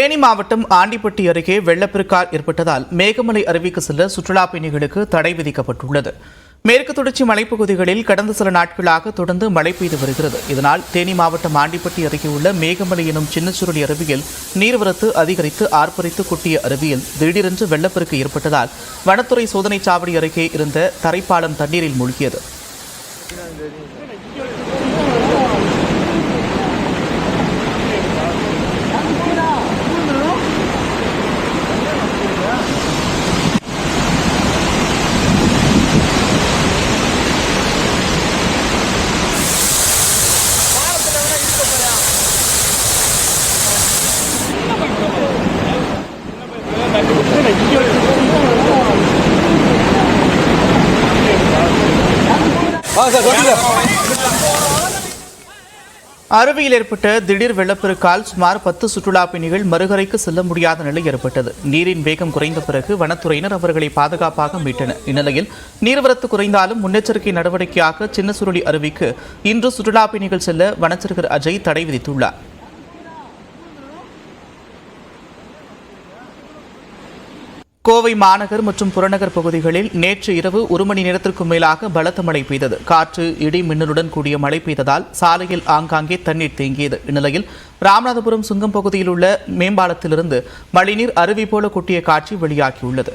தேனி மாவட்டம் ஆண்டிப்பட்டி அருகே வெள்ளப்பெருக்கால் ஏற்பட்டதால் மேகமலை அருவிக்கு செல்ல சுற்றுலா பயணிகளுக்கு தடை விதிக்கப்பட்டுள்ளது. மேற்கு தொடர்ச்சி மலைப்பகுதிகளில் கடந்த சில நாட்களாக தொடர்ந்து மழை பெய்து வருகிறது. இதனால் தேனி மாவட்டம் ஆண்டிப்பட்டி அருகே உள்ள மேகமலை எனும் சின்னச்சுருளி அருவியில் நீர்வரத்து அதிகரித்து ஆர்ப்பரித்து கொட்டிய அருவியில் திடீரென்று வெள்ளப்பெருக்கு ஏற்பட்டதால் வனத்துறை சோதனைச் சாவடி அருகே இருந்த தரைப்பாலம் தண்ணீரில் மூழ்கியது. அருவியில் ஏற்பட்ட திடீர் வெள்ளப்பெருக்கால் சுமார் பத்து சுற்றுலா பயணிகள் மறுகரைக்கு செல்ல முடியாத நிலை ஏற்பட்டது. நீரின் வேகம் குறைந்த பிறகு வனத்துறையினர் அவர்களை பாதுகாப்பாக மீட்டனர். இந்நிலையில் நீர்வரத்து குறைந்தாலும் முன்னெச்சரிக்கை நடவடிக்கையாக சின்ன சுருளி அருவிக்கு இன்று சுற்றுலா பயணிகள் செல்ல வனச்சரகர் அஜய் தடை விதித்துள்ளார். கோவை மாநகர் மற்றும் புறநகர் பகுதிகளில் நேற்று இரவு ஒரு மணி நேரத்திற்கும் மேலாக பலத்த மழை பெய்தது. காற்று இடி மின்னலுடன் கூடிய மழை பெய்ததால் சாலையில் ஆங்காங்கே தண்ணீர் தேங்கியது. இந்நிலையில் ராமநாதபுரம் சுங்கம் பகுதியில் உள்ள மேம்பாலத்திலிருந்து மழைநீர் அருவி போல கொட்டிய காட்சி வெளியாகியுள்ளது.